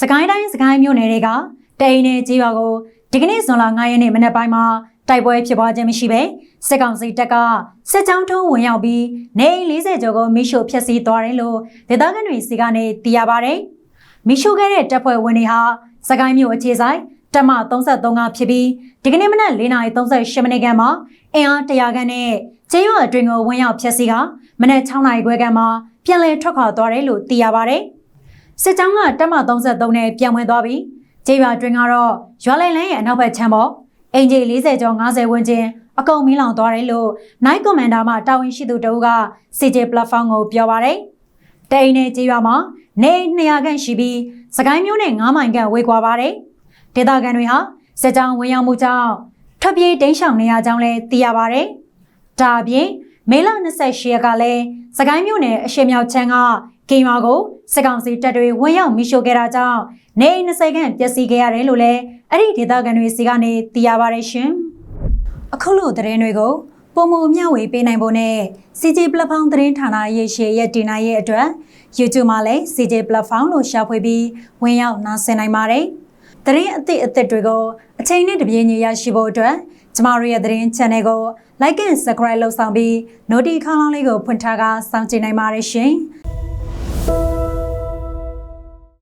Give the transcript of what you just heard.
စကိုင်းတိုင်းစကိုင်းမြို့နယ်တွေကတိန်နယ်ကြီးရွာကိုဒီကနေ့ဇွန်လ9ရက်နေ့မနက်ပိုင်းမှာတိုက်ပွဲဖြစ်ပွားခြင်းမရှိဘဲစစ်ကောင်စီတပ်ကစစ်ကြောင်းထုံးဝင်ရောက်ပြီးနေအိမ်40ကျော်ကိုမိရှို့ဖျက်ဆီးသွားတယ်လို့ဒေသခံတွေစီကနေသိရပါဗျ။မိရှို့ခဲ့တဲ့တပ်ဖွဲ့ဝင်တွေဟာစကိုင်းမြို့အခြေဆိုင်တပ်မ33ကဖြစ်ပြီးဒီကနေ့မနက်4:38မိနစ်ခန့်မှာအင်အား100ခန့်နဲ့ကျေးရွာအတွင်းကိုဝင်ရောက်ဖျက်ဆီးကမနက်6နာရီခွဲခန့်မှာပြန်လည်ထွက်ခွာသွားတယ်လို့သိရပါဗျ။ စစ်ကြောင်းကတပ်မ33နဲ့ပြန်ဝင်သွားပြီးကျေးရွာအတွင်းကတော့ရွာလည်လန်းရဲ့အနောက်ဘက်ခြမ်းပေါ်အင်ဂျီ40ကျော်50ဝန်းကျင်အကုန်မီးလောင်သွားတယ်လို့ Night Commander မှတာဝန်ရှိသူတဦးက CJ Platform ကိုပြောပါရယ်။တိန်နဲ့ကျေးရွာမှာနေ200ခန့်ရှိပြီးစကိုင်းမျိုးနဲ့9မိုင်ခန့်ဝေးကွာပါတယ်။ဒေသခံတွေဟာစစ်ကြောင်းဝင်ရောက်မှုကြောင့်ထွက်ပြေးတိမ်းရှောင်နေရကြောင်းလည်းသိရပါရယ်။ဒါအပြင်မေလ28ရက်ကလည်းစကိုင်းမျိုးနယ်အရှေ့မြောက်ချမ်းက ကင်ရွာကိုစစ်ကောင်စီတပ်တွေဝင်ရောက်မိရှို့ခဲ့တာကြောင့်နေအိမ်20ခန့်ပျက်စီးခဲ့ရတယ်လို့လည်းအဲ့ဒီဒေသခံတွေစီကနေသိရပါရရှင်။အခုလိုသတင်းတွေကိုပုံမမျှဝေပေးနိုင်ဖို့နဲ့ CJ Platform သတင်းဌာနရဲ့ရှေ့ရဲ့တင်နိုင်ရဲ့အတွက် YouTube မှာလည်း CJ Platform လို့ရှာဖွေပြီးဝင်ရောက်နားဆင်နိုင်ပါတယ်။သတင်းအသစ်အသစ်တွေကိုအချိန်နဲ့တပြေးညီရရှိဖို့အတွက်ကျမတို့ရဲ့သတင်း channel ကို like and subscribe လုပ်ဆောင်ပြီး notification လေးကိုဖွင့်ထားကစောင့်ကြည့်နိုင်ပါတယ်ရှင်။